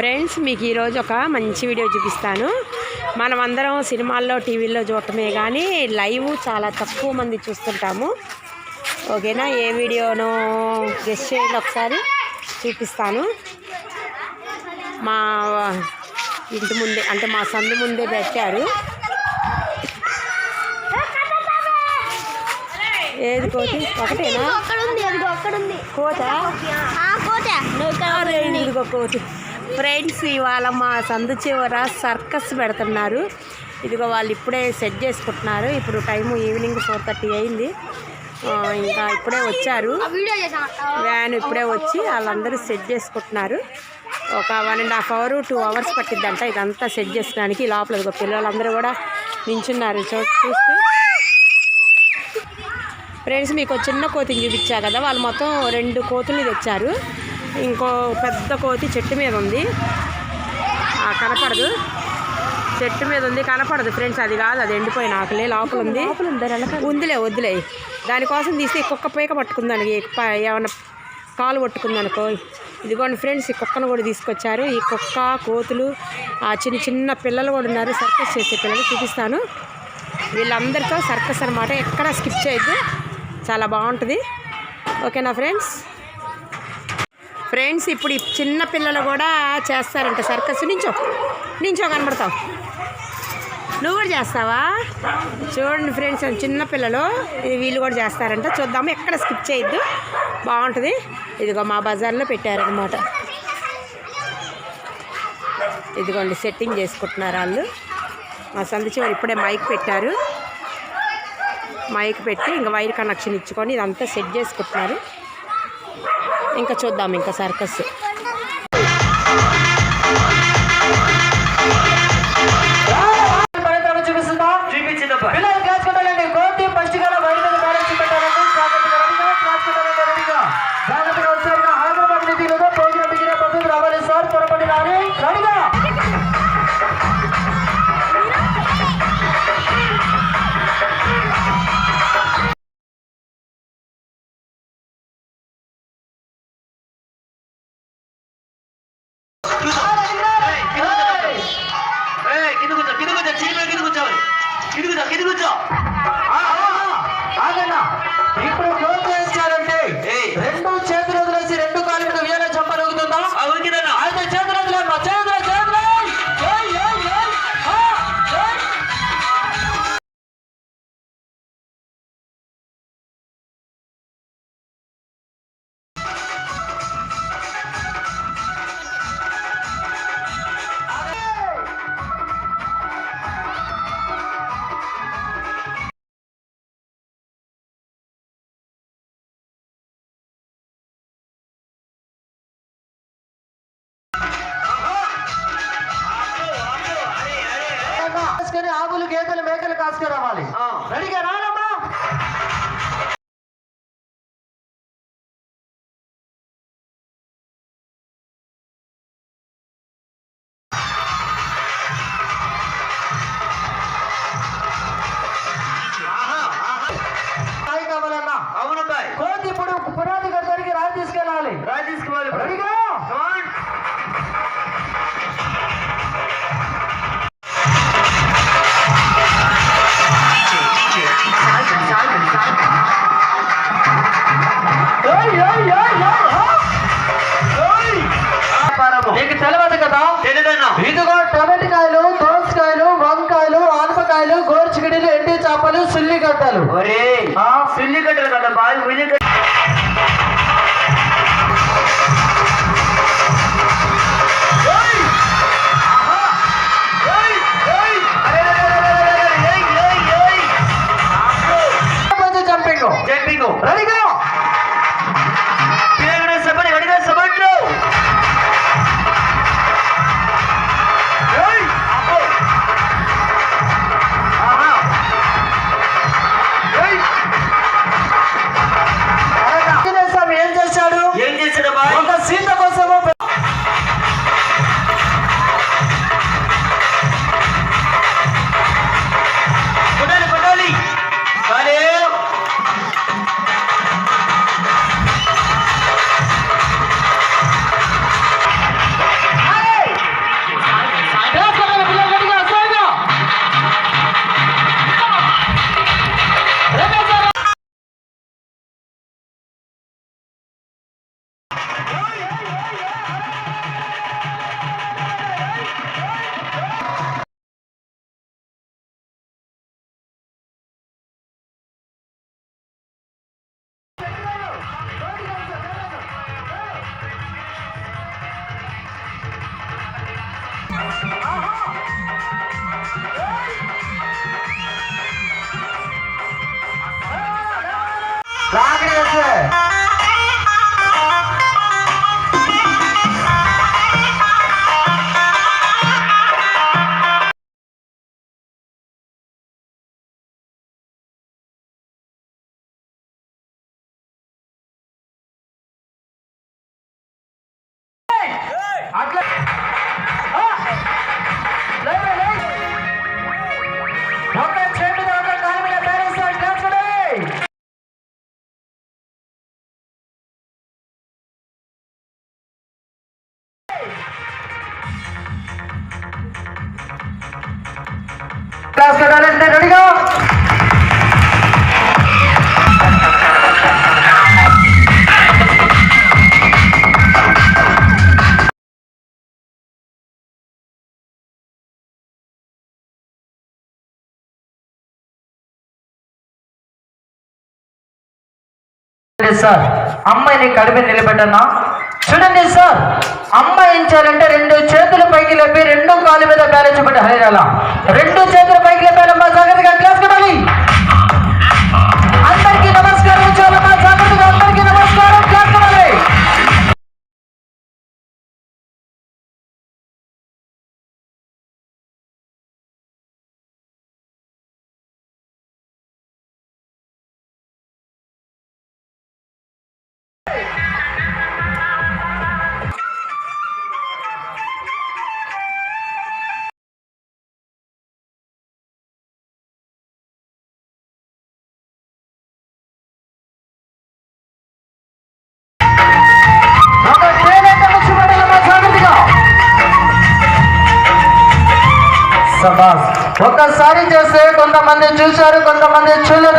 Friends మీకు ఈరోజు ఒక మంచి వీడియో చూపిస్తాను. మనమందరం సినిమాల్లో టీవీల్లో చూడటమే కానీ లైవ్ చాలా తక్కువ మంది చూస్తుంటాము. ఓకేనా? ఏ వీడియోనో గెస్ట్ చేయండి ఒకసారి. చూపిస్తాను. మా ఇంటి ముందే అంటే మా సందు ముందే పెట్టారు. ఏది కోతి? ఒకటేనా? కోత? ఇదిగో కోతి. ఫ్రెండ్స్ ఇవాళ మా సందు చివర సర్కస్ పెడుతున్నారు. ఇదిగో వాళ్ళు ఇప్పుడే సెట్ చేసుకుంటున్నారు. ఇప్పుడు టైము ఈవినింగ్ ఫోర్ థర్టీ అయింది. ఇంకా ఇప్పుడే వచ్చారు. వ్యాన్ ఇప్పుడే వచ్చి వాళ్ళందరూ సెట్ చేసుకుంటున్నారు. ఒక one and half hour two hours పట్టిద్దంట ఇదంతా సెట్ చేసుకోవడానికి. లోపల ఇదిగో పిల్లలందరూ కూడా నించున్నారు. చూ చూస్తూ. ఫ్రెండ్స్ మీకు చిన్న కోతిని చూపించా కదా. వాళ్ళు మొత్తం రెండు కోతులు తెచ్చారు. ఇంకో పెద్ద కోతి చెట్టు మీద ఉంది. ఆ, కనపడదు. చెట్టు మీద ఉంది కనపడదు ఫ్రెండ్స్ అది కాదు అది ఎండిపోయిన ఆకలే లోపల ఉంది. ఉందిలే వద్దులే. దానికోసం తీస్తే కుక్క పీక పట్టుకుందానికి ఏమన్నా కాలు పట్టుకుందనుకో. ఇదిగోండి ఫ్రెండ్స్ ఈ కుక్కను కూడా తీసుకొచ్చారు. ఈ కుక్క కోతులు ఆ చిన్న చిన్న పిల్లలు కూడా ఉన్నారు. సర్కస్ చేసే పిల్లలు చూపిస్తాను. వీళ్ళందరితో సర్కస్ అనమాట ఎక్కడ స్కిప్ చేయొద్దు. చాలా బాగుంటుంది. ఓకేనా ఫ్రెండ్స్ ఫ్రెండ్స్ ఇప్పుడు చిన్న పిల్లలు కూడా చేస్తారంట సర్కస్. నించో నించో కనబడతావు. నువ్వు కూడా చేస్తావా? చూడండి ఫ్రెండ్స్ చిన్న పిల్లలు. ఇది వీళ్ళు కూడా చేస్తారంట. చూద్దాము ఎక్కడ స్కిప్ చేయొద్దు. బాగుంటుంది. ఇదిగో మా బజార్లో పెట్టారనమాట ఇదిగోండి సెట్టింగ్ చేసుకుంటున్నారు వాళ్ళు. మా సంది చివరి ఇప్పుడే మైక్ పెట్టారు. మైక్ పెట్టి ఇంకా వైర్ కనెక్షన్ ఇచ్చుకొని ఇదంతా సెట్ చేసుకుంటున్నారు. ఇంకా చూద్దాం ఇంకా సర్కస్ అవునబ్బాయి కోతి ఇప్పుడు పునాది గద్దరికి రాయి తీసుకెళ్ళాలి. రాజు తీసుకోవాలి రెడీగా. నీకు తెలియదు కదా? తెలియదన్నా ఇదిగో టమాటకాయలు దోసకాయలు వంకాయలు ఆనపకాయలు గోరుచిగడలు ఎండి చేపలు సుల్లిగడ్డలు. ఒరే ఆ, సుల్లి 对 సార్. అమ్మాయిని కడిపి నిలబెట్టనా? చూడండి సార్ అమ్మాయి ఏం చేయాలంటే రెండు చేతుల పైకి లేపి రెండు కాలు మీద బ్యాలెన్స్ పెట్టి హరిరాల రెండు చేతుల పైకి లేపాలమ్మా జాగ్రత్తగా సభాస్ ఒక్కసారి చేస్తే కొంతమంది చూశారు కొంతమంది చూలేదు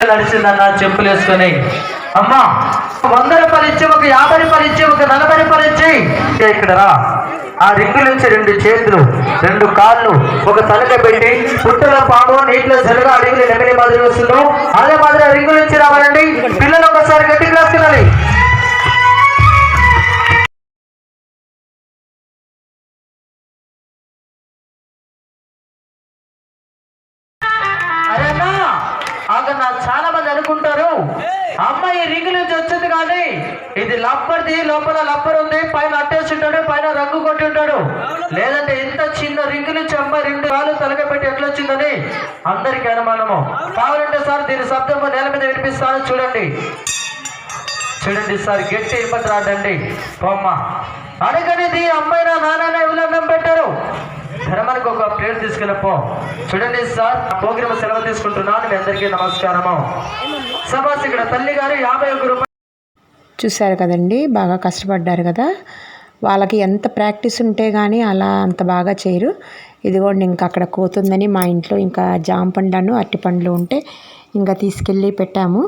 నడిచిందన్న చెప్పులు వేసుకొని అమ్మా వంద రూపాయలు ఇచ్చి ఒక యాభై రూపాయలు ఇచ్చి ఒక నలభై రూపాయలు ఇచ్చి ఇక్కడ రా. ఆ రింగు నుంచి రెండు చేతులు రెండు కాళ్ళు ఒక తలక పెట్టి పుట్టలో పాము నీటిలో జలుగా అడిగిన నెమ్మది మాదిరి వస్తుందో అదే మాదిరి రింగు నుంచి రావాలండి. పిల్లలు ఒకసారి గట్టి క్లాస్ తినాలి అమ్మాయి రింగు నుంచి వచ్చింది కానీ ఇది లబ్బర్ది లోపల లబ్బర్ ఉంది పైన అట్టేసి ఉంటాడు పైన రంగు కొట్టి ఉంటాడు లేదంటే ఇంత చిన్న రింగు నుంచి అమ్మాయి రెండు కాళ్ళు తలక పెట్టి ఎట్లా వచ్చిందని అందరికీ అనుమానము. కావాలంటే సార్ దీని శబ్దం నేల మీద వినిపిస్తాను చూడండి. చూడండి సార్ గట్టి ఇబ్బంది రాదండి. బొమ్మ. అడగనిది అమ్మాయి నా నాన్న ఎవరన్నం పెట్టారు. ధర్మానికి ఒక ప్లేట్ తీసుకెళ్ళపో చూడండి సార్ ప్రోగ్రామ్ సెలవు తీసుకుంటున్నాను. మీ అందరికీ నమస్కారము. సభాస్ ఇక్కడ తల్లి గారు యాభై ఒక్క రూపాయలు చూశారు కదండి బాగా కష్టపడ్డారు కదా. వాళ్ళకి ఎంత ప్రాక్టీస్ ఉంటే కానీ అలా అంత బాగా చేయరు. ఇదిగోండి ఇంకా అక్కడ కోతుందని మా ఇంట్లో ఇంకా జామ పండ్లను అరటి పండ్లు ఉంటే ఇంకా తీసుకెళ్ళి పెట్టాము.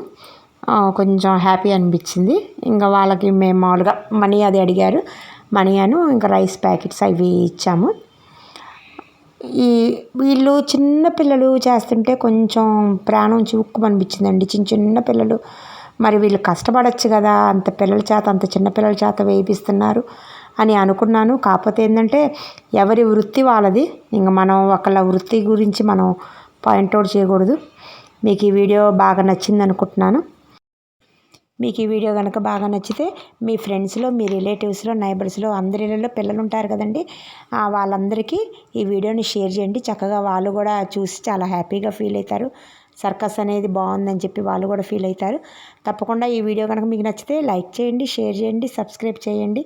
కొంచెం హ్యాపీ అనిపించింది. ఇంకా వాళ్ళకి మేము మామూలుగా మనీ అది అడిగారు. మనీ అను ఇంకా రైస్ ప్యాకెట్స్ అవి ఇచ్చాము. ఈ వీళ్ళు చిన్న పిల్లలు చేస్తుంటే కొంచెం ప్రాణం చివుక్కు అనిపించిందండి. చిన్న చిన్న పిల్లలు. మరి వీళ్ళు కష్టపడచ్చు కదా అంత పిల్లల చేత అంత చిన్న పిల్లల చేత వేయిస్తున్నారు అని అనుకున్నాను. కాకపోతే ఏంటంటే ఎవరి వృత్తి వాళ్ళది. ఇంకా మనం ఒకళ్ళ వృత్తి గురించి మనం పాయింట్అవుట్ చేయకూడదు. మీకు ఈ వీడియో బాగా నచ్చింది అనుకుంటున్నాను మీకు ఈ వీడియో కనుక బాగా నచ్చితే మీ ఫ్రెండ్స్లో మీ రిలేటివ్స్లో నైబర్స్లో అందరిలో పిల్లలు ఉంటారు కదండి. వాళ్ళందరికీ ఈ వీడియోని షేర్ చేయండి. చక్కగా వాళ్ళు కూడా చూసి చాలా హ్యాపీగా ఫీల్ అవుతారు. సర్కస్ అనేది బాగుందని చెప్పి వాళ్ళు కూడా ఫీల్ అవుతారు. తప్పకుండా ఈ వీడియో కనుక మీకు నచ్చితే లైక్ చేయండి షేర్ చేయండి సబ్స్క్రైబ్ చేయండి.